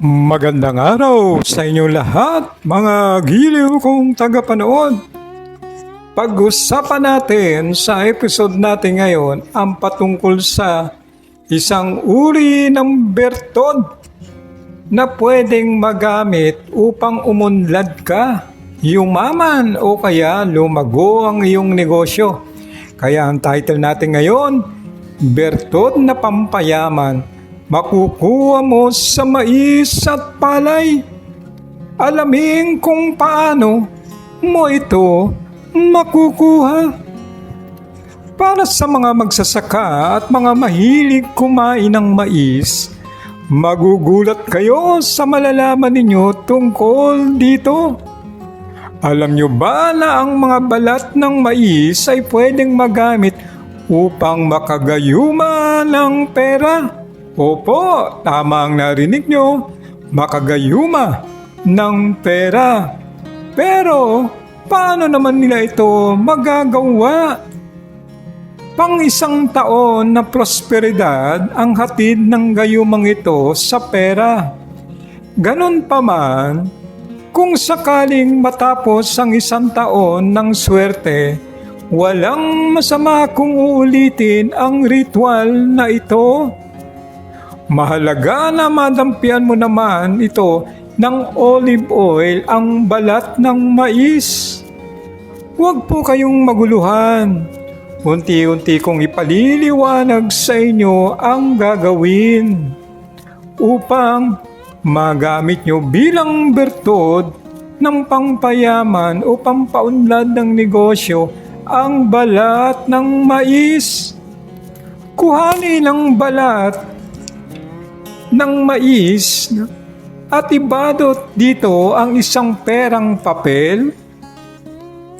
Magandang araw sa inyo lahat, mga giliw kong tagapanood. Pag-usapan natin sa episode natin ngayon ang patungkol sa isang uri ng bertod na pwedeng magamit upang umunlad ka, yumaman o kaya lumago ang iyong negosyo. Kaya ang title natin ngayon, Bertod na Pampayaman, makukuha mo sa mais at palay. Alamin kung paano mo ito makukuha. Para sa mga magsasaka at mga mahilig kumain ng mais, magugulat kayo sa malalaman ninyo tungkol dito. Alam nyo ba na ang mga balat ng mais ay pwedeng magamit upang makagayuma ng pera? Opo, tama ang narinig nyo, makagayuma ng pera. Pero, paano naman nila ito magagawa? Pang isang taon na prosperidad ang hatid ng gayumang ito sa pera. Ganon pa man, kung sakaling matapos ang isang taon ng swerte, walang masama kung uulitin ang ritual na ito. Mahalaga na madampian mo naman ito ng olive oil ang balat ng mais. Huwag po kayong maguluhan. Unti-unti kong ipaliliwanag sa inyo ang gagawin upang magamit nyo bilang bertod ng pangpayaman o pampaunlad ng negosyo ang balat ng mais. Kuhanin ang balat ng mais at ibadot dito ang isang perang papel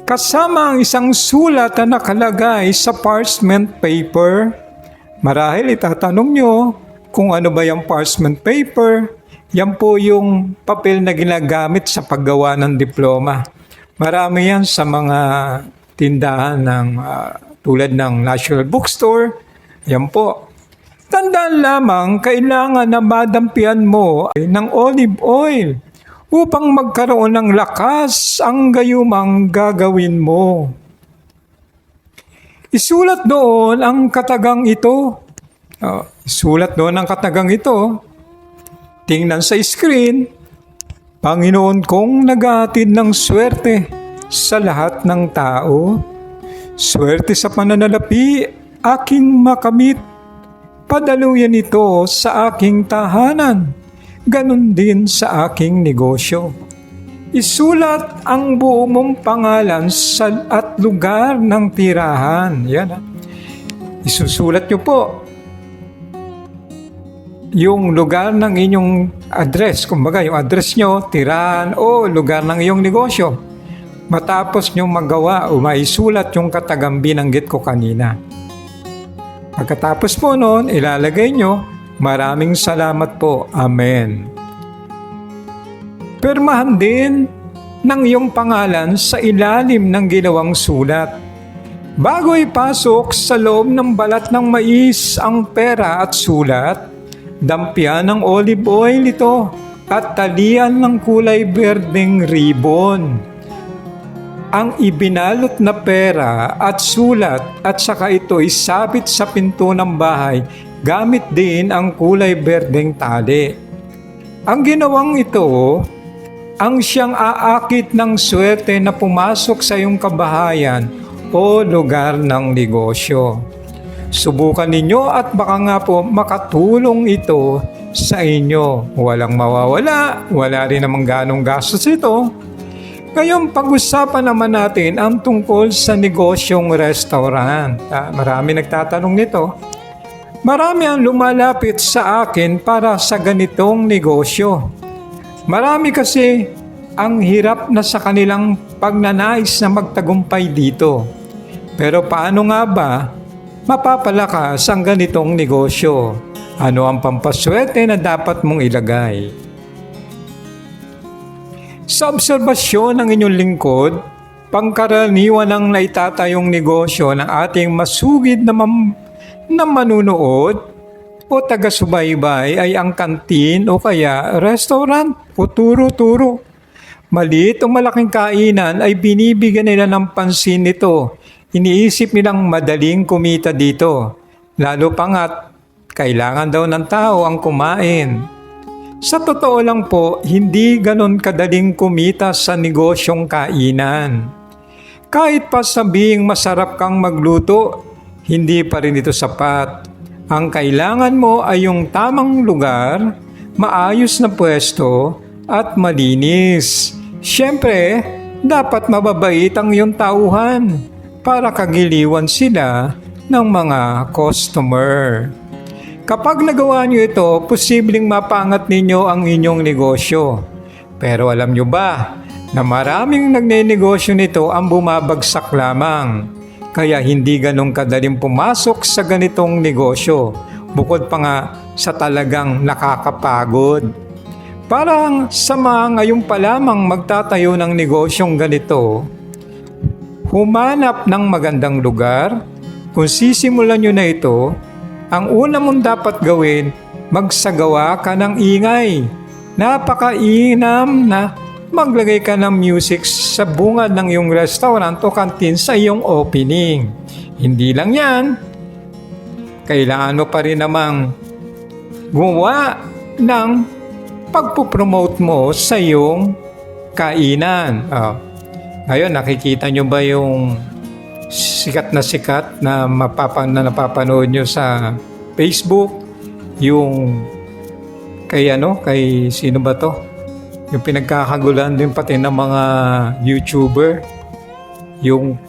kasama ang isang sulat na nakalagay sa parchment paper. Marahil itatanong nyo kung ano ba yung parchment paper. Yan po yung papel na ginagamit sa paggawa ng diploma. Marami yan sa mga tindahan ng ah, tulad ng National Bookstore. Yan po. Tandaan lamang, kailangan na madampian mo ng olive oil upang magkaroon ng lakas ang gayumang gagawin mo. Isulat doon ang katagang ito. Oh, isulat doon ang katagang ito. Tingnan sa screen. Panginoon kong naghatid ng swerte sa lahat ng tao. Swerte sa pananalapi, aking makamit padaluyan ito sa aking tahanan, ganun din sa aking negosyo. Isulat ang buo mong pangalan sa at lugar ng tirahan. Yan ha. Isusulat nyo po yung lugar ng inyong address, kumbaga yung address nyo, tirahan o lugar ng iyong negosyo. Matapos nyo magawa o maisulat yung katagang binanggit ko kanina. Pagkatapos po noon, ilalagay nyo, maraming salamat po. Amen. Permahan din ng iyong pangalan sa ilalim ng ginawang sulat. Bago ipasok sa loob ng balat ng mais ang pera at sulat, dampian ng olive oil ito at talian ng kulay berdeng ribbon ang ibinalot na pera at sulat at saka ito isabit sa pinto ng bahay gamit din ang kulay berdeng tali. Ang ginawang ito, ang siyang aakit ng swerte na pumasok sa iyong kabahayan o lugar ng negosyo. Subukan ninyo at baka nga po makatulong ito sa inyo. Walang mawawala, wala rin namang ganong gastos ito. Ngayon, pag-usapan naman natin ang tungkol sa negosyong restaurant. Ah, marami nagtatanong nito. Marami ang lumalapit sa akin para sa ganitong negosyo. Marami kasi ang hirap na sa kanilang pagnanais na magtagumpay dito. Pero paano nga ba mapapalakas ang ganitong negosyo? Ano ang pampaswerte na dapat mong ilagay? Sa obserbasyon ng inyong lingkod, pangkaraniwan ng naitatayong negosyo ng ating masugid na, mam- na manunood o taga-subaybay ay ang kantin o kaya restaurant o turo-turo. Maliit o malaking kainan ay binibigyan nila ng pansin nito. Iniisip nilang madaling kumita dito. Lalo pa nga't kailangan daw ng tao ang kumain. Sa totoo lang po, hindi ganon kadaling kumita sa negosyong kainan. Kahit pa sabing masarap kang magluto, hindi pa rin ito sapat. Ang kailangan mo ay yung tamang lugar, maayos na pwesto, at malinis. Siyempre, dapat mababait ang iyong tauhan para kagiliwan sila ng mga customer. Kapag nagawa niyo ito, posibleng mapangat ninyo ang inyong negosyo. Pero alam niyo ba na maraming nagnenegosyo nito ang bumabagsak lamang. Kaya hindi ganong kadaling pumasok sa ganitong negosyo. Bukod pa nga sa talagang nakakapagod. Parang sa mga ngayon pa lamang magtatayo ng negosyong ganito, humanap ng magandang lugar. Kung sisimulan nyo na ito, ang una mong dapat gawin, magsagawa ka ng ingay. Napakainam na maglagay ka ng music sa bungad ng iyong restaurant o kantin sa iyong opening. Hindi lang yan, kailangan mo pa rin namang gumawa ng pagpupromote mo sa iyong kainan. Oh. Ngayon, nakikita nyo ba yung sikat na sikat na, mapapa, na napapanood nyo sa Facebook? Yung kay ano, kay sino ba to? Yung pinagkakagulan din pati ng mga YouTuber. Yung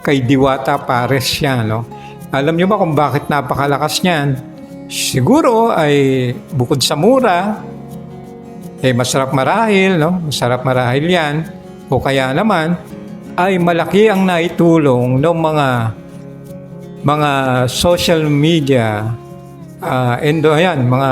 kay Diwata Pares siya, no? Alam nyo ba kung bakit napakalakas niyan? Siguro ay bukod sa mura, eh masarap marahil, no? Masarap marahil yan. O kaya naman, ay malaki ang naitulong ng mga mga social media uh, endo yan, mga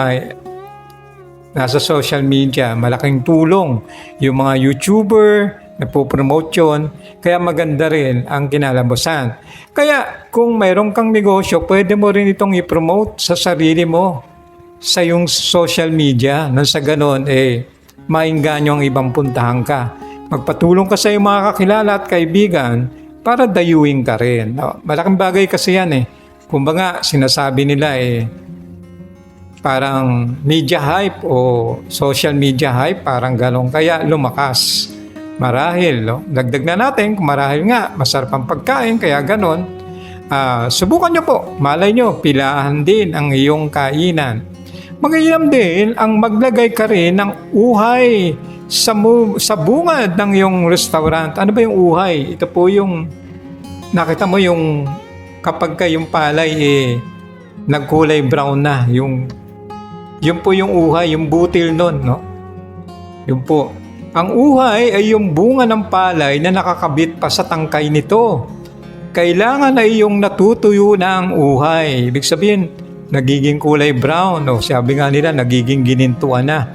nasa social media, malaking tulong yung mga YouTuber, nagpo-promote yun, kaya maganda rin ang kinalabasan. Kaya kung mayroon kang negosyo, pwede mo rin itong i-promote sa sarili mo sa yung social media nang sa ganon eh maingganyo ang ibang puntahan ka. Magpatulong ka sa iyong mga kakilala at kaibigan para dayuin ka rin. No? Malaking bagay kasi yan eh. Kumbaga, sinasabi nila eh, parang media hype o social media hype, parang galong kaya lumakas. Marahil, no? dagdag na natin kung marahil nga, masarap ang pagkain, kaya ganon. Uh, subukan nyo po, malay nyo, pilahan din ang iyong kainan. Magayam din ang maglagay ka rin ng uhay sa, mu- sa bungad ng iyong restaurant. Ano ba yung uhay? Ito po yung, nakita mo yung kapag ka yung palay eh, nagkulay brown na, yung yun po yung uhay, yung butil nun, no? Yun po. Ang uhay ay yung bunga ng palay na nakakabit pa sa tangkay nito. Kailangan ay yung natutuyo na ang uhay. Ibig sabihin, nagiging kulay brown, no? Sabi nga nila, nagiging ginintuan na.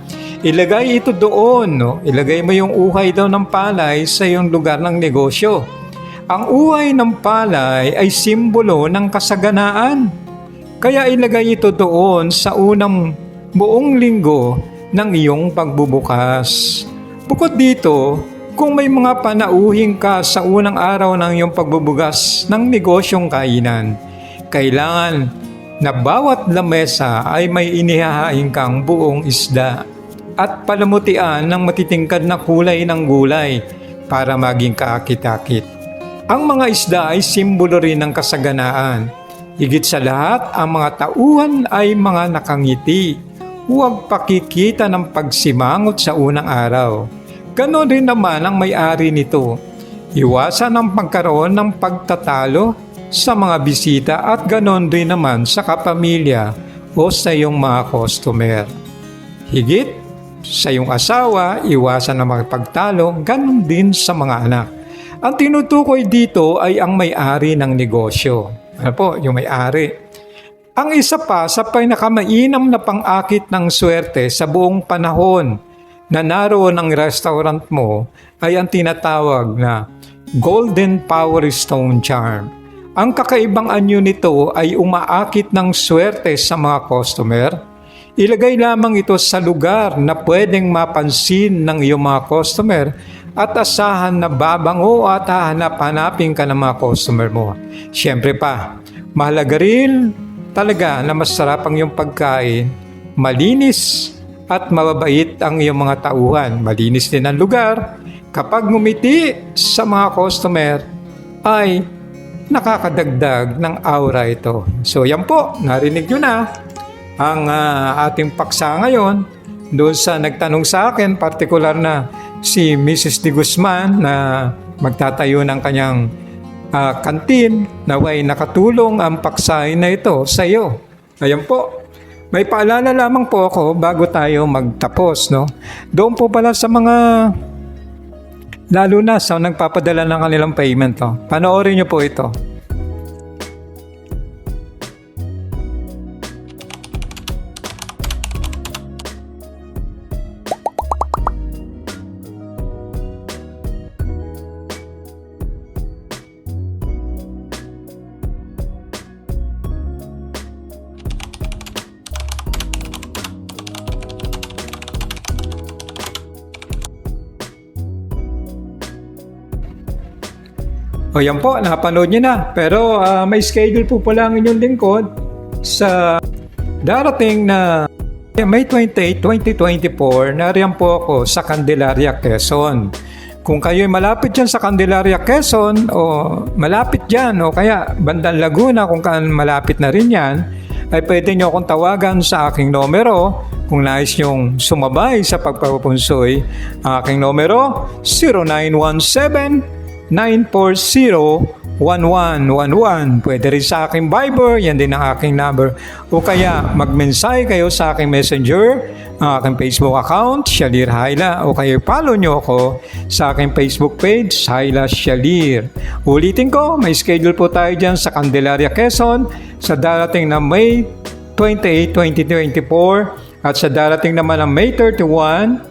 Ilagay ito doon, no? Ilagay mo yung uhay daw ng palay sa iyong lugar ng negosyo. Ang uhay ng palay ay simbolo ng kasaganaan. Kaya ilagay ito doon sa unang buong linggo ng iyong pagbubukas. Bukod dito, kung may mga panauhin ka sa unang araw ng iyong pagbubugas ng negosyong kainan, kailangan na bawat lamesa ay may inihahain kang buong isda at palamutian ng matitingkad na kulay ng gulay para maging kaakit-akit. Ang mga isda ay simbolo rin ng kasaganaan. Higit sa lahat, ang mga tauhan ay mga nakangiti huwag pakikita ng pagsimangot sa unang araw. Ganon rin naman ang may-ari nito. Iwasan ang pagkaroon ng pagtatalo sa mga bisita at ganon rin naman sa kapamilya o sa iyong mga customer. Higit sa iyong asawa, iwasan ang pagtalo, ganon din sa mga anak. Ang tinutukoy dito ay ang may-ari ng negosyo. Ano po, yung may-ari. Ang isa pa sa pinakamainam na pang-akit ng swerte sa buong panahon na naroon ang restaurant mo ay ang tinatawag na Golden Power Stone Charm. Ang kakaibang anyo nito ay umaakit ng swerte sa mga customer. Ilagay lamang ito sa lugar na pwedeng mapansin ng iyong mga customer at asahan na babango at hahanap-hanapin ka ng mga customer mo. Siyempre pa, mahalaga rin talaga na masarap ang iyong pagkain, malinis at mababait ang iyong mga tauhan. Malinis din ang lugar. Kapag ngumiti sa mga customer, ay nakakadagdag ng aura ito. So yan po, narinig nyo na ang ah, ating paksa ngayon doon sa nagtanong sa akin, partikular na si Mrs. De Guzman na magtatayo ng kanyang ah, kantin naway nakatulong ang paksahin na ito sa iyo. Ayan po. May paalala lamang po ako bago tayo magtapos, no? Doon po pala sa mga lalo na sa nagpapadala ng kanilang payment, no? Panoorin niyo po ito. O yan po, napanood niyo na. Pero ah, may schedule po pala ang inyong lingkod sa darating na May 28, 2024, nariyan po ako sa Candelaria, Quezon. Kung kayo'y malapit dyan sa Candelaria, Quezon, o malapit dyan, o kaya bandang Laguna, kung kaan malapit na rin yan, ay pwede nyo akong tawagan sa aking numero kung nais nyong sumabay sa pagpapapunsoy. Ang aking numero, 0917 940-1111. Pwede rin sa aking Viber, yan din ang aking number. O kaya magmensahe kayo sa aking messenger, ang aking Facebook account, Shalir Haila. O kaya follow nyo ako sa aking Facebook page, Haila Shalir. Ulitin ko, may schedule po tayo dyan sa Candelaria, Quezon sa darating na May 28, 2024 at sa darating naman ng May 31,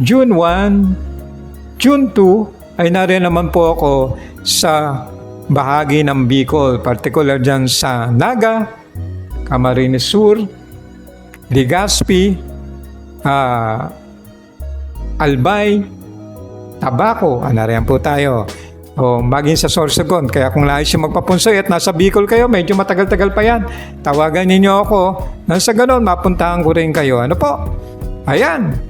June 1, June 2 ay nariyan naman po ako sa bahagi ng Bicol, particular dyan sa Naga, Camarines Sur, Legazpi, ah, Albay, Tabaco, ah, nariyan po tayo. O maging sa Sorsogon. Kaya kung nais yung magpapunsoy at nasa Bicol kayo, medyo matagal-tagal pa yan. Tawagan ninyo ako. Nang sa ganon, mapuntahan ko rin kayo. Ano po? Ayan,